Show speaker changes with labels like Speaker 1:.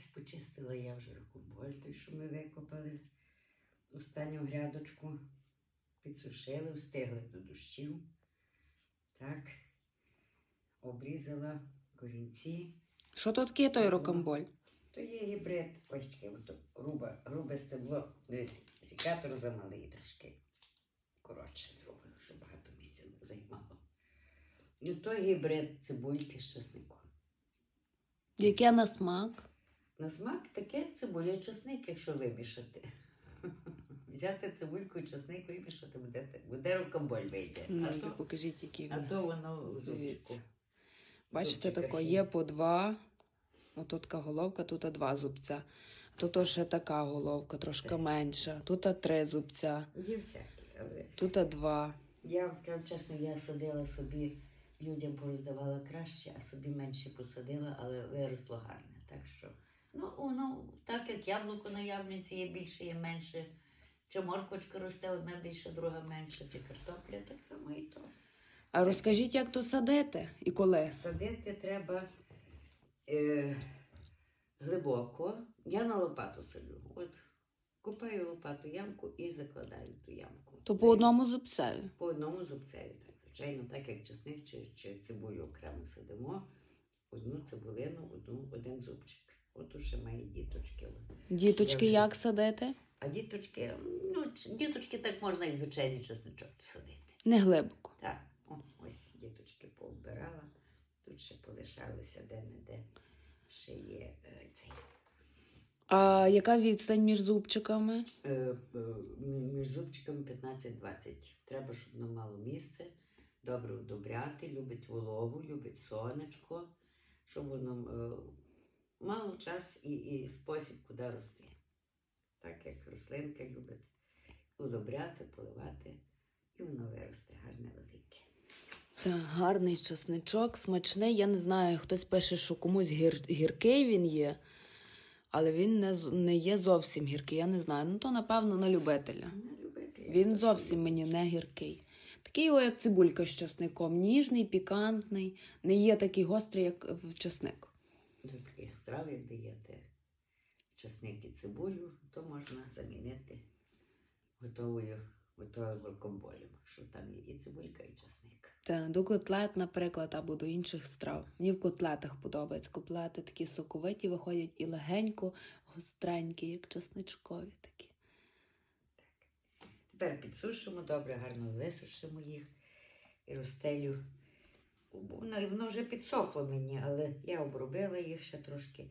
Speaker 1: Ось почистила я вже рукоболь, той, що ми викопали. Останню грядочку підсушили, встигли до дощів. Так. Обрізала корінці.
Speaker 2: Що тут таке той рокомболь?
Speaker 1: То є гібрид. Ось таке грубе, грубе стебло. Сікатор замалий трошки. Коротше зробив, щоб багато місця не займало. І то гібрид цибульки з чесником.
Speaker 2: Яке на смак?
Speaker 1: На смак таке цибуля чесник, якщо вимішати. Взяти цибульку і чесник вимішати, буде, буде рукоболь вийде.
Speaker 2: Ну,
Speaker 1: а, то,
Speaker 2: покажіть, який
Speaker 1: а то воно зубчику.
Speaker 2: Бачите, тако
Speaker 1: є.
Speaker 2: є по два. Отут така головка, тут два зубця. Тут ще така головка, трошки
Speaker 1: Так.
Speaker 2: менша. Тут три зубця,
Speaker 1: Є всякі, але
Speaker 2: тут два.
Speaker 1: я вам скажу чесно, я садила собі, людям пороздавала краще, а собі менше посадила, але виросло гарне. Так що, ну, воно, так як яблуко на яблунці є більше, є менше. Чи морквочка росте одна більше, друга менша, чи картопля, так само і то.
Speaker 2: А розкажіть, як то садити і коли?
Speaker 1: Садити треба е, глибоко. Я на лопату саджу. От купаю лопату ямку і закладаю ту ямку.
Speaker 2: То по одному зубцеві.
Speaker 1: По одному зубцеві, так, звичайно, так як чесник чи, чи цибулю окремо сидимо. Одну цибулину, одну, один зубчик. От уже має діточки.
Speaker 2: Діточки,
Speaker 1: вже-
Speaker 2: як садити?
Speaker 1: А діточки, ну, діточки так можна і звичайний чесничок садити.
Speaker 2: Не глибоко.
Speaker 1: Так, о, ось діточки поубирала. Тут ще полишалися де-не-де. Ще є е, цей.
Speaker 2: А яка відстань між зубчиками?
Speaker 1: Е, е, між зубчиками 15-20. Треба, щоб воно мало місце, добре удобряти, любить вологу, любить сонечко, щоб воно мало час і, і спосіб, куди рости. Так як рослинка любить удобряти, поливати, і воно виросте гарне велике.
Speaker 2: Так, гарний чесничок, смачний. Я не знаю, хтось пише, що комусь гір... гіркий він є, але він не, не є зовсім гіркий. Я не знаю. Ну то, напевно, на любителя.
Speaker 1: Не любити, як
Speaker 2: Він зовсім мені не гіркий. Такий, о, як цибулька з часником. Ніжний, пікантний, не є такий гострий, як в часник.
Speaker 1: До таких страв, як даєте часник і цибулю, то можна замінити готовою, готовим рукомболем, що там є і цибулька, і часник.
Speaker 2: Та до котлет, наприклад, або до інших страв. Мені в котлетах подобається. Котлети такі соковиті виходять і легенько, гостренькі, як часничкові такі.
Speaker 1: Тепер підсушимо, добре, гарно висушимо їх і розстелю. Воно, воно вже підсохло мені, але я обробила їх ще трошки